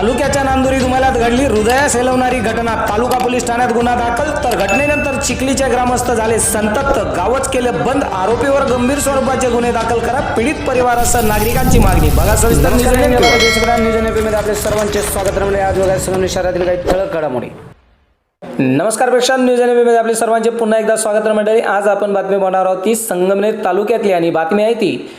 तालुक्याच्या नांदुरी दुमाल्यात घडली हृदयास हेलवणारी घटना. तालुका पोलीस ठाण्यात गुन्हा दाखल. तर घटनेनंतर चिखलीचे ग्रामस्थ झाले संतप्त. गावच केले बंद. आरोपीवर गंभीर स्वरूपाचे गुन्हे दाखल करा. पीडित परिवारासह नागरिकांची मागणी. बघा सविस्तर न्यूज आपले सर्वांचे स्वागत. रमले आज वगैरे शहरातील काही ठळक घडामोडी. नमस्कार प्रेक्षक न्यूज एनमध्ये आपले सर्वांचे पुन्हा एकदा स्वागत मंडळी. आज आपण बातमी पाहणार आहोत ती संगमनेर तालुक्यातली आणि बातमी आहे ती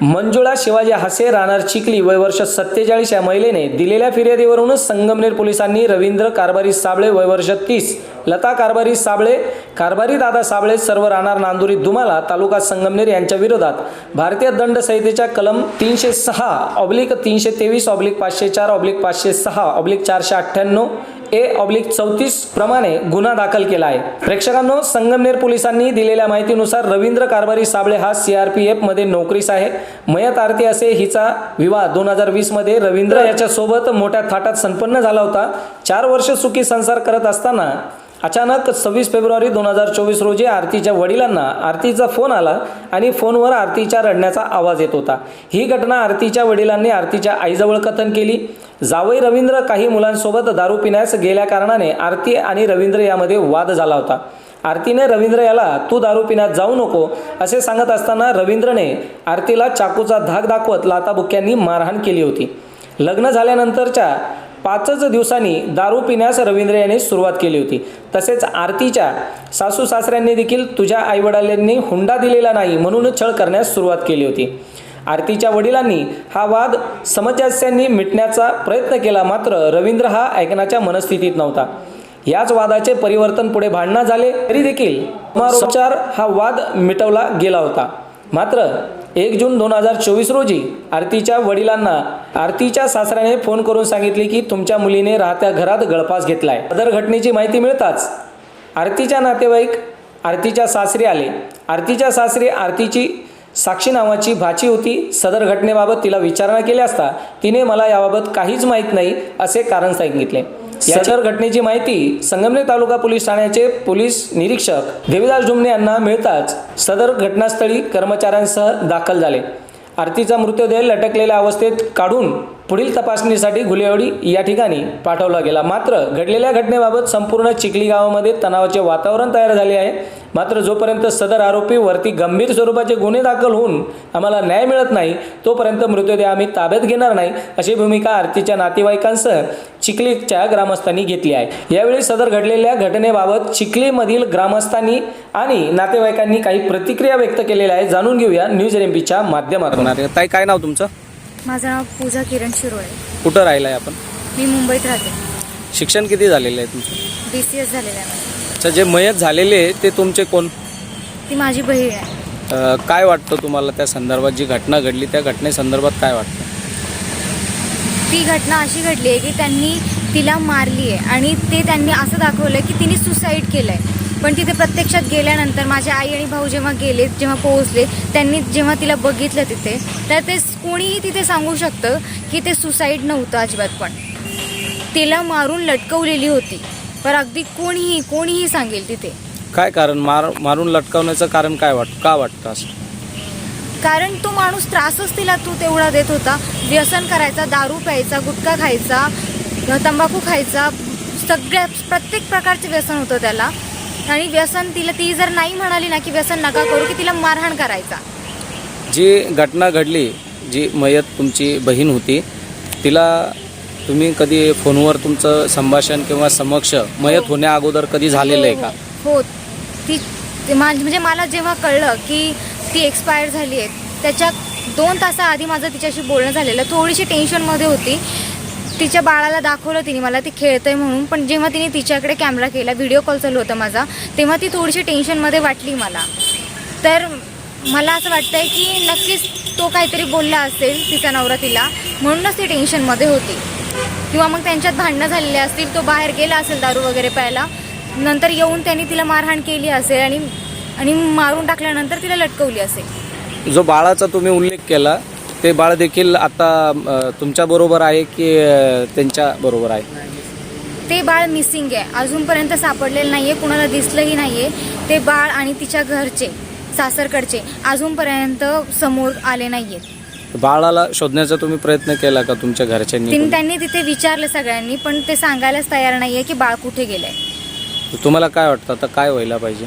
मंजुळा शिवाजी हसे राहणार चिखली वय वर्ष सत्तेचाळीस या महिलेने दिलेल्या फिर्यादीवरूनच संगमनेर पोलिसांनी रवींद्र कारभारी साबळे वय वर्ष तीस लता कारभारी साबळे कारभारी दादा साबळे सर्व राहणार नांदुरी दुमाला तालुका संगमनेर यांच्या विरोधात भारतीय दंड संहितेच्या कलम तीनशे सहा ऑब्लिक तीनशे तेवीस ऑब्लिक पाचशे चार ऑब्लिक पाचशे सहा ऑब्लिक चारशे अठ्ठ्याण्णव ए ऑब्लिक चौतीस प्रमाणे गुन्हा दाखल केला आहे. प्रेक्षकांनो संगमनेर पोलिसांनी दिलेल्या माहितीनुसार रवींद्र कारभारी साबळे हा सीआरपीएफमध्ये नोकरीस आहे. मयत आरती असे हिचा विवाह दोन हजार वीसमध्ये रवींद्र याच्यासोबत मोठ्या थाटात संपन्न झाला होता. चार वर्ष सुखी संसार करत असताना अचानक सव्वीस फेब्रुवारी दोन हजार चोवीस रोजी आरतीच्या वडिलांना आरतीचा फोन आला आणि फोनवर आरतीच्या रडण्याचा आवाज येत होता. ही घटना आरतीच्या वडिलांनी आरतीच्या आईजवळ कथन केली. जावई रवींद्र काही मुलांसोबत दारू पिण्यास गेल्या कारणाने आरती आणि रवींद्र यामध्ये वाद झाला होता. आरतीने रवींद्र याला तू दारू पिण्यात जाऊ नको असे सांगत असताना रवींद्रने आरतीला चाकूचा धाक दाखवत लाताबुक्यांनी मारहाण केली होती. लग्न झाल्यानंतरच्या पाचच दिवसांनी दारू पिण्यास रवींद्र यांनी सुरुवात केली होती. तसेच आरतीच्या सासू सासऱ्यांनी देखील तुझ्या आईवडिलांनी हुंडा दिलेला नाही म्हणून छळ करण्यास सुरुवात केली होती. आरतीच्या वडिलांनी हा वाद समजस्यांनी मिटण्याचा प्रयत्न केला मात्र रवींद्र हा ऐकण्याच्या मनस्थितीत नव्हता. याच वादाचे परिवर्तन पुढे भांडणं झाले तरी देखील हा वाद मिटवला गेला होता. मात्र एक जून दोन हजार चोवीस रोजी आरतीच्या वडिलांना आरतीच्या सासऱ्याने फोन करून सांगितले की तुमच्या मुलीने राहत्या घरात गळफास घेतलाय. सदर घटनेची माहिती मिळताच आरतीच्या नातेवाईक आरतीच्या सासरी आले. आरतीच्या सासरी आरतीची साक्षी नावाची भाची होती. सदर घटनेबाबत तिला विचारणा केली असता तिने मला याबाबत काहीच माहीत नाही असे कारण सांगितले. याच्यावर घटनेची माहिती संगमनेर तालुका पोलीस ठाण्याचे पोलीस निरीक्षक देवीदास डुमने यांना मिळताच सदर घटनास्थळी कर्मचाऱ्यांसह दाखल झाले. आरतीचा मृतदेह लटकलेल्या अवस्थेत काढून पुढील तपासणीसाठी गुलेवडी या ठिकाणी पाठवला गेला. मात्र घडलेल्या घटनेबाबत संपूर्ण चिखली गावामध्ये तणावाचे वातावरण तयार झाले आहे. मात्र जोपर्यंत सदर आरोपी वरती गंभीर स्वरूपाचे गुन्हे दाखल होऊन आम्हाला न्याय मिळत नाही तोपर्यंत मृतदेह आम्ही ताब्यात घेणार नाही अशी भूमिका आरतीच्या नातेवाईकांसह चिखलीच्या ग्रामस्थांनी घेतली आहे. यावेळी सदर घडलेल्या घटनेबाबत चिखलीमधील ग्रामस्थांनी आणि नातेवाईकांनी काही प्रतिक्रिया व्यक्त केलेल्या आहे जाणून घेऊया न्यूज एमपीच्या माध्यमातून. ताई काय नाव तुमचं? माझं नाव पूजा किरण शिरोळे. कुठं राहिलाय आपण? मी मुंबईत राहते. शिक्षण किती झालेलं आहे तुमचं? बी सी एस झालेलं आहे. माझं अच्छा जे मयत झालेले आहे ते तुमचे कोण? ती माझी बहीण आहे. अ, काय वाटतं तुम्हाला त्या संदर्भात? जी घटना घडली त्या घटनेसंदर्भात काय वाटतं? ती घटना अशी घडली आहे की त्यांनी तिला मारली आहे आणि ते त्यांनी असं दाखवलं की तिने सुसाईड केलं आहे पण तिथे प्रत्यक्षात गेल्यानंतर माझे आई आणि भाऊ जेव्हा गेले जेव्हा पोहोचले त्यांनी जेव्हा तिला बघितलं तिथे तर ते कोणीही तिथे सांगू शकतं की ते सुसाईड नव्हतं अजिबात पण. तिला मारून लटकवलेली होती पण अगदी कोणीही कोणीही सांगेल तिथे. काय कारण? मार मारून लटकवण्याचं कारण काय वाटतं का वाटतं असं? कारण तो माणूस त्रासच तिला तू तेवढा देत होता. व्यसन करायचा दारू प्यायचा गुटखा खायचा तंबाखू खायचा सगळ्या प्रत्येक प्रकारचे व्यसन होतं त्याला. आणि व्यसन तिला ती जर नाही म्हणाली ना की व्यसन नका करू की तिला मारहाण करायचा. जी घटना घडली जी मयत तुमची बहीण होती तिला तुम्ही कधी फोनवर तुमचं संभाषण किंवा समक्ष मयत होण्या अगोदर कधी झालेलं आहे का? हो ती ते मा- म्हणजे मला जेव्हा कळलं की ती एक्सपायर झाली आहे त्याच्या दोन तासाआधी माझं तिच्याशी बोलणं झालेलं. थोडीशी टेन्शनमध्ये होती. तिच्या बाळाला दाखवलं तिने मला ती खेळतंय म्हणून. पण जेव्हा तिने तिच्याकडे कॅमेरा केला व्हिडिओ कॉल चालू होता माझा तेव्हा ती थोडीशी टेन्शनमध्ये वाटली मला. तर मला असं वाटतंय की नक्कीच तो काहीतरी बोलला असेल तिचा नवरा तिला म्हणूनच ती टेन्शनमध्ये होती. किंवा मग त्यांच्यात भांडणं झालेली असतील तो बाहेर गेला असेल दारू वगैरे प्यायला नंतर येऊन त्यांनी तिला मारहाण केली असेल आणि आणि मारून टाकल्यानंतर तिला लटकवली असेल. जो बाळाचा तुम्ही उल्लेख केला ते बाळ देखील आता तुमच्या बरोबर आहे की त्यांच्या बरोबर आहे? ते बाळ मिसिंग आहे. अजूनपर्यंत सापडलेलं नाहीये कुणाला दिसलंही नाहीये. ते बाळ आणि तिच्या घरचे सासरकडचे अजूनपर्यंत समोर आले नाहीयेत. बाळाला शोधण्याचा तुम्ही प्रयत्न केला का तुमच्या घरच्यांनी? तिन त्यांनी तिथे विचारलं सगळ्यांनी पण ते सांगायलाच तयार नाहीये की बाळ कुठे गेलंय. तुम्हाला काय वाटतं? आता काय व्हायला पाहिजे?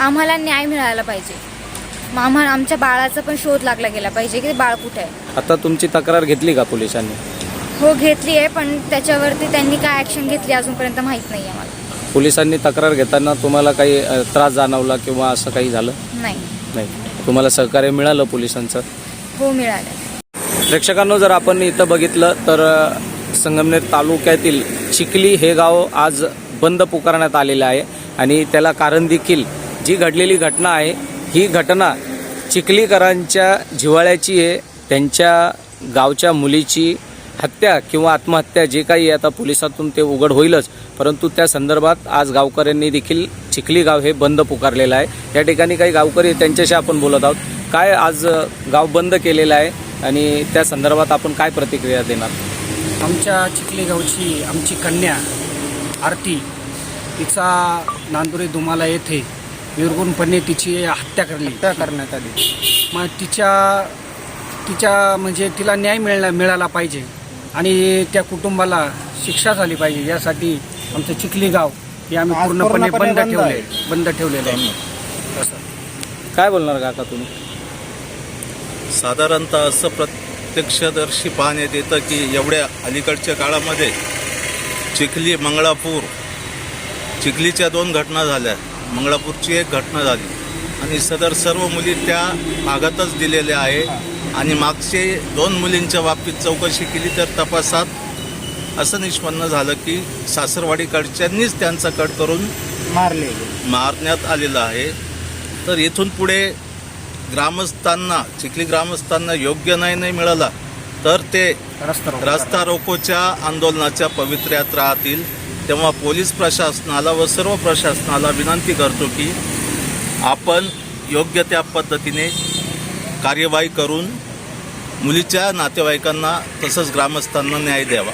आम्हाला न्याय मिळाला पाहिजे. मग आम्हाला आमच्या बाळाचा पण शोध लागला गेला पाहिजे की ते बाळ कुठे आहे. आता तुमची तक्रार घेतली का पोलिसांनी? हो घेतली आहे पण त्याच्यावरती त्यांनी काय ॲक्शन घेतली अजूनपर्यंत माहीत नाही आहे मला. पोलिसांनी तक्रार घेताना तुम्हाला काही अ, त्रास जाणवला किंवा असं काही झालं? नाही. नाही. तुम्हाला सहकार्य मिळालं पोलिसांचं? हो मिळालं. प्रेक्षकांनो जर आपण इथं बघितलं तर अ, संगमनेर तालुक्यातील चिखली हे गाव आज बंद पुकारण्यात आलेलं आहे. आणि त्याला कारण देखील जी घडलेली घटना आहे ही घटना चिखलीकरांच्या जिव्हाळ्याची आहे. त्यांच्या गावच्या मुलीची हत्या किंवा आत्महत्या जे काही आता पोलिसातून ते उघड होईलच. परंतु त्या संदर्भात आज गावकऱ्यांनी देखील चिखली गाव हे बंद पुकारलेलं आहे. या ठिकाणी काही गावकरी त्यांच्याशी आपण बोलत आहोत. काय आज गाव बंद केलेलं आहे आणि त्या संदर्भात आपण काय प्रतिक्रिया देणार? आमच्या चिखली गावची आमची कन्या आरती तिचा नांदुरे दुमाला येथे निर्गुणपणे तिची हत्या करली हत्या करण्यात आली. मग तिच्या तिच्या म्हणजे तिला न्याय मिळला मिळाला पाहिजे. आणि त्या कुटुंबाला शिक्षा झाली पाहिजे. यासाठी आमचं चिखली गाव हे आम्ही आज पूर्णपणे पूर्णपणे बंद बंद ठेवले आहे. बंद ठेवलेलं आहे. असं. काय बोलणार काका तुम्ही? साधारणतः असं प्रत्यक्षदर्शी पाहण्यात येतं की एवढ्या अलीकडच्या काळामध्ये चिखली मंगळापूर चिखलीच्या दोन घटना झाल्या. मंगळापूरची एक घटना झाली. आणि सदर सर्व मुली त्या भागातच दिलेल्या आहे. आणि मागचे दोन मुलींच्या बाबतीत चौकशी केली तर तपासात असं निष्पन्न झालं की सासरवाडीकडच्यांनीच त्यांचा कट करून मारले. मारण्यात आलेलं आहे. तर इथून पुढे ग्रामस्थांना चिखली ग्रामस्थांना योग्य न्याय नाही मिळाला तर ते रस्ता रोकोच्या आंदोलनाच्या पवित्र्यात राहतील. तेव्हा पोलीस प्रशासनाला व सर्व प्रशासनाला विनंती करतो की आपण योग्य त्या पद्धतीने कार्यवाही करून मुलीच्या नातेवाईकांना तसंच ग्रामस्थांना न्याय द्यावा.